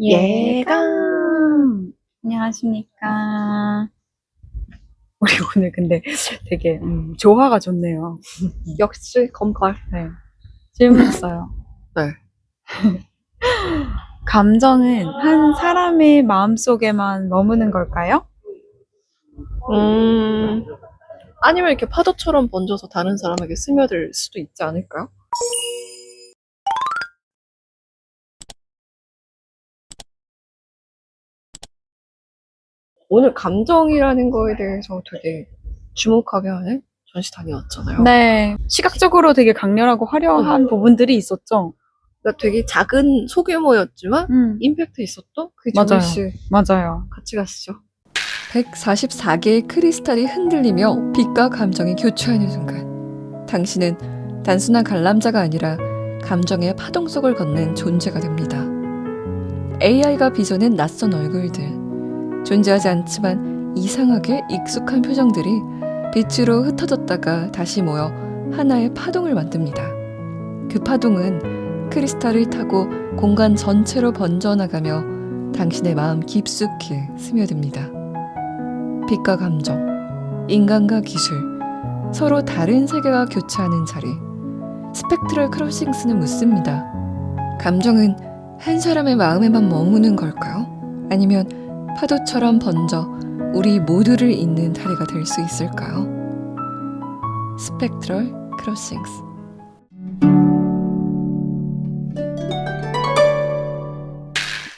예감. 안녕하십니까. 우리 오늘 근데 되게 음, 조화가 좋네요. 역시 검걸. 네. 질문했어요. 네. 감정은 한 사람의 마음 속에만 머무는 걸까요? 음, 아니면 이렇게 파도처럼 번져서 다른 사람에게 스며들 수도 있지 않을까요? 오늘 감정이라는 거에 대해서 되게 주목하게 하는 전시단이었잖아요. 네. 시각적으로 되게 강렬하고 화려한 부분들이 있었죠. 그러니까 되게 작은 소규모였지만 음, 임팩트 있었던 그 맞아요. 전시 맞아요. 같이 가시죠. 144개의 크리스탈이 흔들리며 빛과 감정이 교차하는 순간 당신은 단순한 관람자가 아니라 감정의 파동 속을 걷는 존재가 됩니다. AI가 빚어낸 낯선 얼굴들, 존재하지 않지만 이상하게 익숙한 표정들이 빛으로 흩어졌다가 다시 모여 하나의 파동을 만듭니다. 그 파동은 크리스탈을 타고 공간 전체로 번져나가며 당신의 마음 깊숙이 스며듭니다. 빛과 감정, 인간과 기술, 서로 다른 세계가 교차하는 자리. 스펙트럴 크로싱스는 묻습니다. 감정은 한 사람의 마음에만 머무는 걸까요? 아니면 파도처럼 번져 우리 모두를 잇는 다리가 될 수 있을까요? 스펙트럴 크로싱스.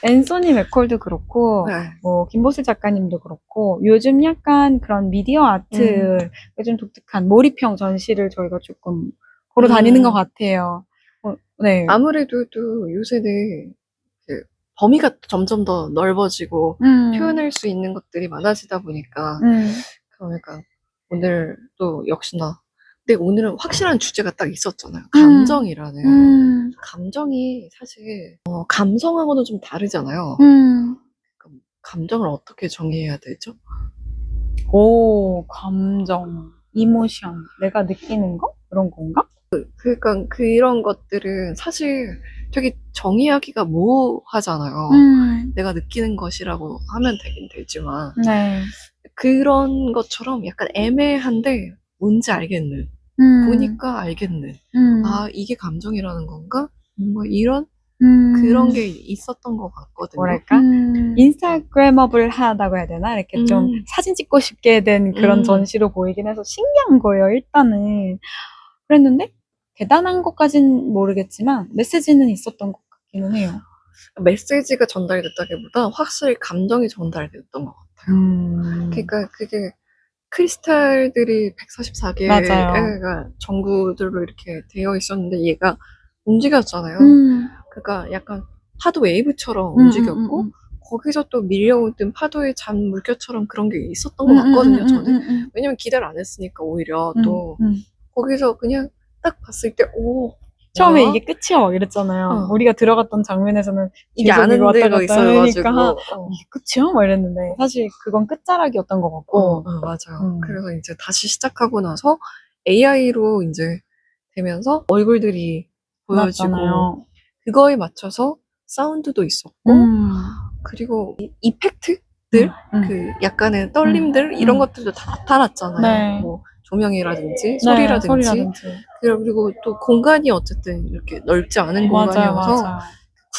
앤소니 맥콜도 그렇고, 네. 뭐 김보슬 작가님도 그렇고 요즘 약간 그런 미디어 아트에 좀 독특한 몰입형 전시를 저희가 조금 보러 다니는 음. 것 같아요. 어, 네. 아무래도 또 요새는 그 범위가 점점 더 넓어지고 음. 표현할 수 있는 것들이 많아지다 보니까 음. 그러니까 오늘 또 역시나 근데 오늘은 확실한 주제가 딱 있었잖아요. 감정이라는 음. 감정이 사실 어, 감성하고는 좀 다르잖아요. 음. 감정을 어떻게 정의해야 되죠? 오, 감정, 이모션, 내가 느끼는 거? 그런 건가? 그러니까 그런 것들은 사실 되게 정의하기가 모호하잖아요. 음. 내가 느끼는 것이라고 하면 되긴 되지만 네. 그런 것처럼 약간 애매한데 뭔지 알겠는 음. 보니까 알겠는 음. 아 이게 감정이라는 건가 뭐 이런 음. 그런 게 있었던 것 같거든요. 뭐랄까? 인스타그래머블 하다고 해야 되나? 이렇게 좀 음. 사진 찍고 싶게 된 그런 음. 전시로 보이긴 해서 신기한 거예요, 일단은. 그랬는데, 대단한 것까진 모르겠지만, 메시지는 있었던 것 같기는 해요. 메시지가 전달됐다기보다 확실히 감정이 전달됐던 것 같아요. 음. 그러니까 그게 크리스탈들이 144개가 맞아요. 전구들로 이렇게 되어 있었는데 얘가 움직였잖아요. 음. 그러니까 약간 파도 웨이브처럼 음, 움직였고 음, 음, 거기서 또 밀려오던 파도의 잔 물결처럼 그런 게 있었던 음. 것 같거든요. 음, 저는 음, 음, 왜냐면 기대를 안 했으니까 오히려 음, 또 음. 거기서 그냥 딱 봤을 때 오. 처음에 뭐야? 이게 끝이야, 막 이랬잖아요. 어. 우리가 들어갔던 장면에서는 이게 계속 아는 이거 왔다 데가 갔다 있어가지고 하니까 어. 이게 끝이야? 막 이랬는데, 사실 그건 끝자락이었던 것 어, 같고, 어, 맞아요. 음. 그래서 이제 다시 시작하고 나서 AI로 이제 되면서 얼굴들이 보여지고 맞잖아요. 그거에 맞춰서 사운드도 있었고 음. 그리고 이- 이펙트들 음. 그 약간의 떨림들 이런 음. 것들도 다 나타났잖아요. 네. 뭐 조명이라든지 네, 소리라든지 소리라든지. 그리고 또 공간이 어쨌든 이렇게 넓지 않은 공간이어서 맞아요.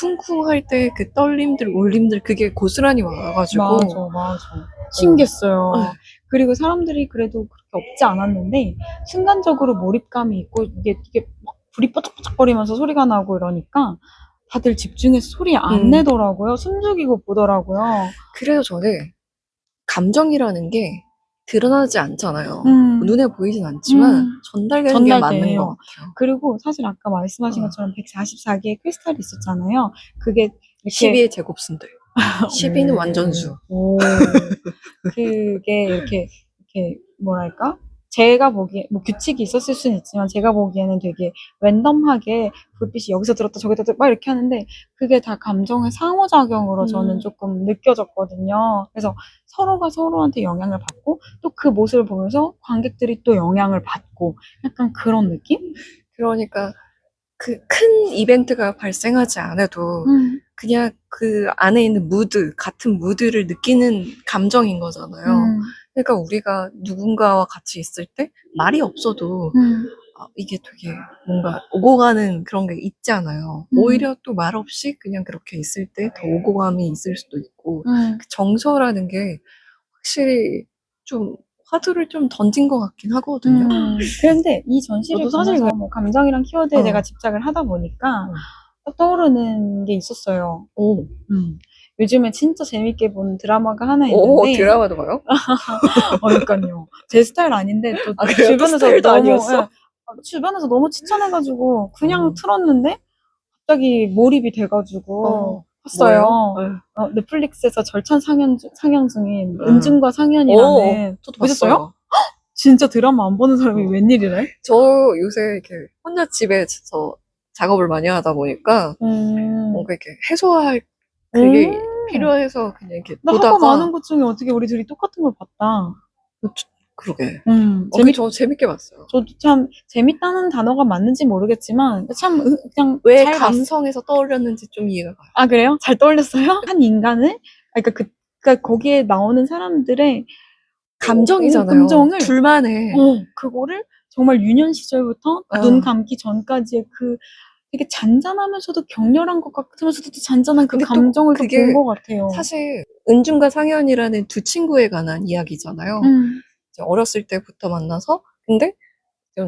쿵쿵할 때 그 떨림들, 울림들 그게 고스란히 와가지고 맞아, 맞아. 신기했어요. 네. 그리고 사람들이 그래도 그렇게 없지 않았는데, 순간적으로 몰입감이 있고, 이게, 이게 막 불이 뽀짝뽀짝거리면서 소리가 나고 이러니까, 다들 집중해서 소리 안 음. 내더라고요. 숨죽이고 보더라고요. 그래서 저는 감정이라는 게 드러나지 않잖아요. 음. 눈에 보이진 않지만 음. 전달되는 게 맞는 전달돼요. 것 같아요. 그리고 사실 아까 말씀하신 어. 것처럼 144개의 크리스탈이 있었잖아요. 그게 이렇게 12의 제곱순들. 12는 완전수. 오. 그게 이렇게, 이렇게, 뭐랄까? 제가 보기에, 뭐 규칙이 있었을 수는 있지만, 제가 보기에는 되게 랜덤하게 불빛이 여기서 들었다 저기다 들었다 막 이렇게 하는데, 그게 다 감정의 상호작용으로 저는 음. 조금 느껴졌거든요. 그래서 서로가 서로한테 영향을 받고, 또 그 모습을 보면서 관객들이 또 영향을 받고, 약간 그런 느낌? 그러니까 그 큰 이벤트가 발생하지 않아도 음. 그냥 그 안에 있는 무드, 같은 무드를 느끼는 감정인 거잖아요. 음. 그러니까 우리가 누군가와 같이 있을 때 말이 없어도 음. 아, 이게 되게 뭔가 오고 가는 그런 게 있잖아요. 음. 오히려 또 말 없이 그냥 그렇게 있을 때 더 오고 감이 있을 수도 있고 음. 그 정서라는 게 확실히 좀 화두를 좀 던진 것 같긴 하거든요. 음. 그런데 이 전시를 사실 뭐 감정이랑 키워드에 어. 내가 집착을 하다 보니까 어. 딱 떠오르는 게 있었어요. 오, 음. 요즘에 진짜 재밌게 본 드라마가 하나 오 있는데 드라마도 봐요? 어, 그러니까요. 제 스타일 아닌데 또 아, 그래요? 또 주변에서 스타일도 너무 아니었어? 예, 아, 주변에서 너무 추천해가지고 그냥 어. 틀었는데 갑자기 몰입이 돼가지고 어, 봤어요. 뭐예요? 어, 넷플릭스에서 절찬 상영, 중- 상영 중인 음. 은중과 상연이라는 저도 보셨어요? 봤어요. 진짜 드라마 안 보는 사람이 어. 웬일이래? 저 요새 이렇게 혼자 집에서 작업을 많이 하다 보니까 음. 뭔가 이렇게 해소할 그게 음. 필요해서 그냥 이렇게 나 하고 보다가 많은 것 중에 어떻게 우리 둘이 똑같은 걸 봤다. 그러게. 음, 어, 재밌, 저 재밌게 봤어요. 저도 참 재밌다는 단어가 맞는지 모르겠지만 참 으- 그냥 왜 잘 봤- 감성에서 떠올렸는지 좀 이해가 가요. 아 그래요? 잘 떠올렸어요? 한 인간을 아, 그러니까 그 그러니까 거기에 나오는 사람들의 감정이잖아요. 어, 감정을 둘만의 어, 그거를 정말 유년 시절부터 어. 눈 감기 전까지의 그 되게 잔잔하면서도 격렬한 것 같으면서도 또 잔잔한 그 근데 또 감정을 또 그게 본것 같아요. 사실 은중과 상현이라는 두 친구에 관한 이야기잖아요. 음, 이제 어렸을 때부터 만나서 근데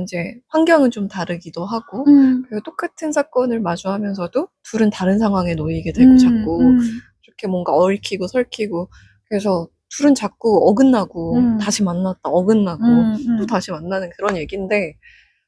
이제 환경은 좀 다르기도 하고 음, 그리고 똑같은 사건을 마주하면서도 둘은 다른 상황에 놓이게 되고 음, 자꾸 음, 이렇게 뭔가 얽히고 설키고 그래서 둘은 자꾸 어긋나고 음. 다시 만났다 어긋나고 음, 음. 또 다시 만나는 그런 얘기인데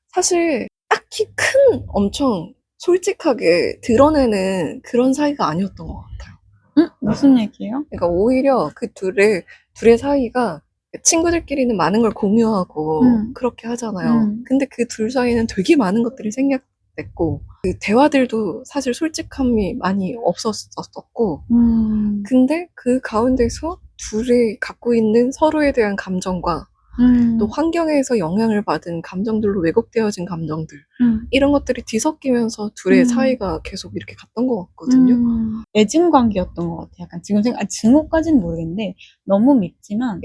사실 딱히 큰 엄청 솔직하게 드러내는 그런 사이가 아니었던 것 같아요. 음? 무슨 얘기예요? 그러니까 오히려 그 둘의 둘의 사이가 친구들끼리는 많은 걸 공유하고 음. 그렇게 하잖아요. 음. 근데 그 둘 사이는 되게 많은 것들이 생략됐고 그 대화들도 사실 솔직함이 많이 없었었고 음, 근데 그 가운데서 둘이 갖고 있는 서로에 대한 감정과 음, 또 환경에서 영향을 받은 감정들로 왜곡되어진 감정들 음, 이런 것들이 뒤섞이면서 둘의 음. 사이가 계속 이렇게 갔던 것 같거든요. 음, 애증 관계였던 것 같아요. 약간 지금 생각, 아, 증오까지는 모르겠는데 너무 밉지만.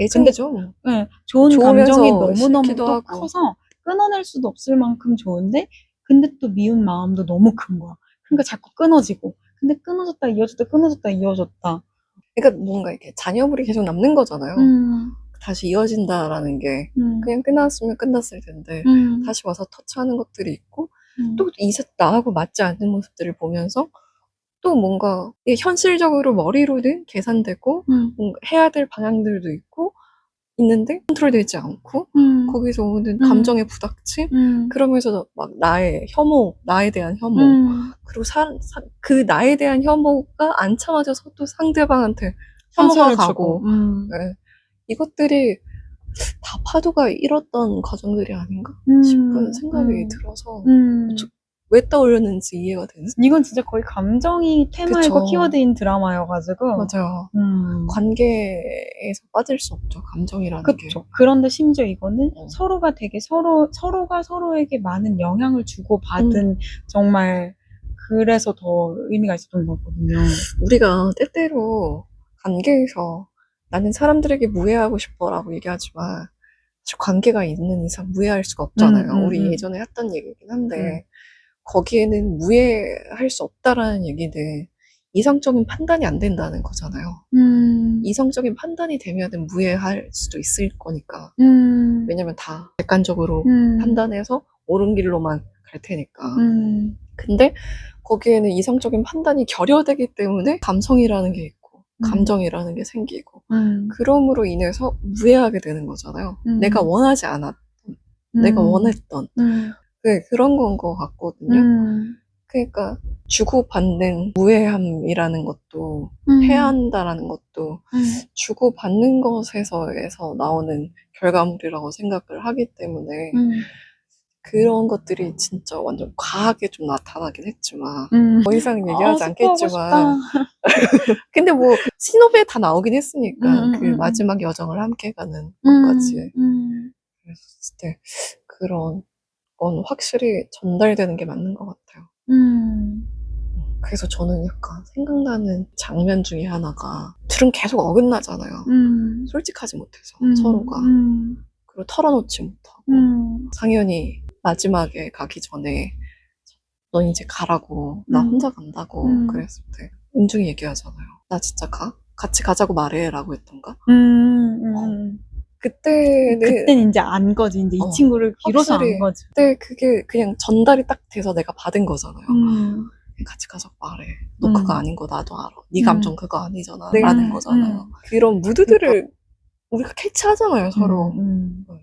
뭐. 네, 좋은 감정이 너무 너무 또 하고. 커서 끊어낼 수도 없을 만큼 좋은데 근데 또 미운 마음도 너무 큰 거야. 그러니까 자꾸 끊어지고 근데 끊어졌다 이어졌다 끊어졌다 이어졌다. 그러니까 뭔가 이렇게 잔여물이 계속 남는 거잖아요. 음, 다시 이어진다라는 게 음, 그냥 끝났으면 끝났을 텐데 음, 다시 와서 터치하는 것들이 있고 음, 또 이제 나하고 맞지 않는 모습들을 보면서 또 뭔가 현실적으로 머리로는 계산되고 음, 해야 될 방향들도 있고 있는데 컨트롤되지 않고 음, 거기서 오는 음. 감정의 부닥침? 음, 그러면서 막 나의 혐오 나에 대한 혐오. 음, 그리고 사, 사- 그 나에 대한 혐오가 안 참아져서 또 상대방한테 혐오가 가고. 음, 네. 이것들이 다 파도가 일었던 과정들이 아닌가 음, 싶은 생각이 음, 들어서 음. 저- 왜 떠올렸는지 이해가 되는 이건 진짜 거의 감정이 테마이고 그쵸. 키워드인 드라마여가지고. 맞아요 음. 관계에서 빠질 수 없죠 감정이라는 게 그쵸. 그런데 심지어 이거는 어. 서로가 되게 서로, 서로가 서로에게 많은 영향을 주고 받은 음. 정말 그래서 더 의미가 있었던 거거든요. 우리가 때때로 관계에서 나는 사람들에게 무해하고 싶어 라고 얘기하지만 사실 관계가 있는 이상 무해할 수가 없잖아요. 음, 음, 우리 음. 예전에 했던 얘기긴 한데 거기에는 무해할 수 없다라는 얘기는 이성적인 판단이 안 된다는 거잖아요. 음, 이성적인 판단이 되면은 무해할 수도 있을 거니까. 음, 왜냐면 다 객관적으로 음, 판단해서 옳은 길로만 갈 테니까. 음, 근데 거기에는 이성적인 판단이 결여되기 때문에 감성이라는 게 있고 음. 감정이라는 게 생기고 음, 그럼으로 인해서 무해하게 되는 거잖아요. 음. 내가 원하지 않았, 내가 음, 원했던 음, 네, 그런 건 것 같거든요. 음, 그러니까 주고받는 무해함이라는 것도 음, 해야 한다라는 것도 음, 주고받는 것에서에서 나오는 결과물이라고 생각을 하기 때문에 음, 그런 것들이 진짜 완전 과하게 좀 나타나긴 했지만 음. 더 이상 아, 얘기하지 스포하고 않겠지만. 근데 뭐 신호에 다 나오긴 했으니까 음, 음, 그 음, 음. 마지막 여정을 함께 가는 음, 것까지 음, 그랬을 때 그런 건 확실히 전달되는 게 맞는 것 같아요. 음. 그래서 저는 약간 생각나는 장면 중에 하나가 둘은 계속 어긋나잖아요. 음. 솔직하지 못해서 음. 서로가 음. 그리고 털어놓지 못하고 음. 상현이 마지막에 가기 전에 넌 이제 가라고 나 음. 혼자 간다고 음. 그랬을 때 은중이 얘기하잖아요. 나 진짜 가? 같이 가자고 말해라고 했던가? 음. 음. 그때는 그땐 이제 안 거지. 이제 어, 이 친구를 길어서. 안 거지. 그때 그게 그냥 전달이 딱 돼서 내가 받은 거잖아요. 음. 같이 가자고 말해. 너 음. 그거 아닌 거 나도 알아. 네 음. 감정 그거 아니잖아. 네. 라는 음, 거잖아요. 그런 무드들을 우리가 캐치하잖아요, 서로. 음. 음.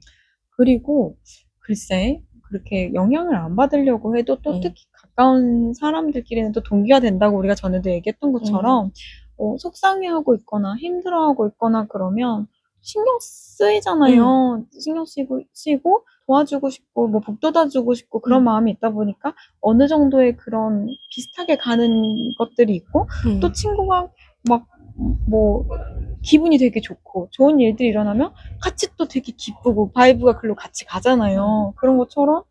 그리고 글쎄 그렇게 영향을 안 받으려고 해도 또 음. 특히 가까운 사람들끼리는 또 동기가 된다고 우리가 전에도 얘기했던 것처럼 어, 속상해하고 있거나 힘들어하고 있거나 그러면 신경 쓰이잖아요. 신경 쓰이고, 쓰이고 도와주고 싶고 뭐 북돋아주고 싶고 그런 음. 마음이 있다 보니까 어느 정도의 그런 비슷하게 가는 것들이 있고 음. 또 친구가 막 뭐 기분이 되게 좋고 좋은 일들이 일어나면 같이 또 되게 기쁘고 바이브가 글로 같이 가잖아요. 그런 것처럼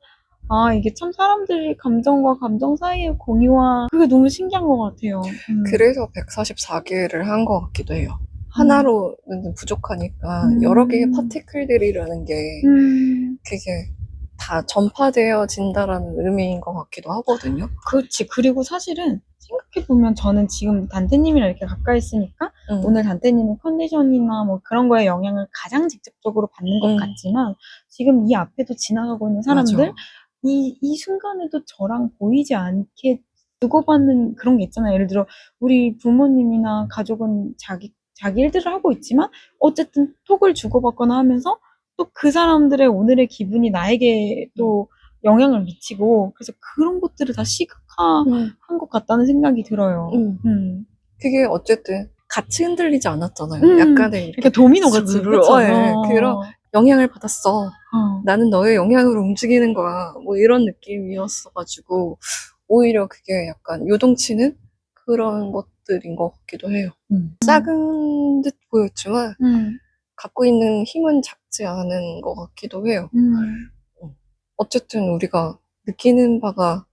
아 이게 참 사람들이 감정과 감정 사이의 공유와 그게 너무 신기한 것 같아요. 음. 그래서 144개를 한 것 같기도 해요. 하나로는 부족하니까 음. 여러 개의 파티클들이라는 게 음, 그게 다 전파되어진다라는 의미인 것 같기도 하거든요. 그렇지. 그리고 사실은 생각해보면 저는 지금 단테님이랑 이렇게 가까이 있으니까 음. 오늘 단테님의 컨디션이나 뭐 그런 거에 영향을 가장 직접적으로 받는 것 음. 같지만 지금 이 앞에도 지나가고 있는 사람들 맞아. 이, 이 순간에도 저랑 보이지 않게 주고받는 그런 게 있잖아요. 예를 들어, 우리 부모님이나 가족은 자기, 자기 일들을 하고 있지만, 어쨌든 톡을 주고받거나 하면서 또 그 사람들의 오늘의 기분이 나에게 또 영향을 미치고, 그래서 그런 것들을 다 시각 화한 음. 것 같다는 생각이 들어요. 음. 음. 그게 어쨌든 같이 흔들리지 않았잖아요. 음. 약간의 이렇게 도미노 같이. 즈르르, 그쵸? 어, 예, 어. 그런- 영향을 받았어. 어. 나는 너의 영향으로 움직이는 거야. 뭐 이런 느낌이었어가지고 오히려 그게 약간 요동치는 그런 것들인 것 같기도 해요. 음. 작은 듯 보였지만 음. 갖고 있는 힘은 작지 않은 것 같기도 해요. 음. 어쨌든 우리가 느끼는 바가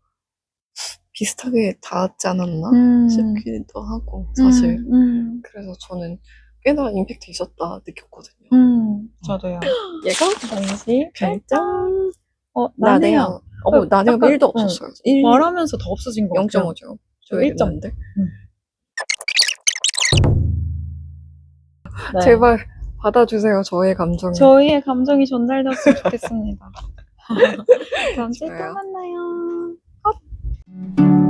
비슷하게 닿았지 않았나 음. 싶기도 하고 사실 음. 음. 그래서 저는 꽤나 임팩트 있었다 느꼈거든요. 음. 저도요. 얘가 당시 별점 어, 나네요. 나네요. 어, 그 나네요. 약간, 1도 없었어요. 1, 말하면서 더 없어진 거 같아요. 0.5죠. 저 1점. 데 네. 제발 받아주세요. 저의 감정을. 저희의 감정이 전달됐으면 좋겠습니다. 다음 주에 또 좋아요. 만나요. Thank you.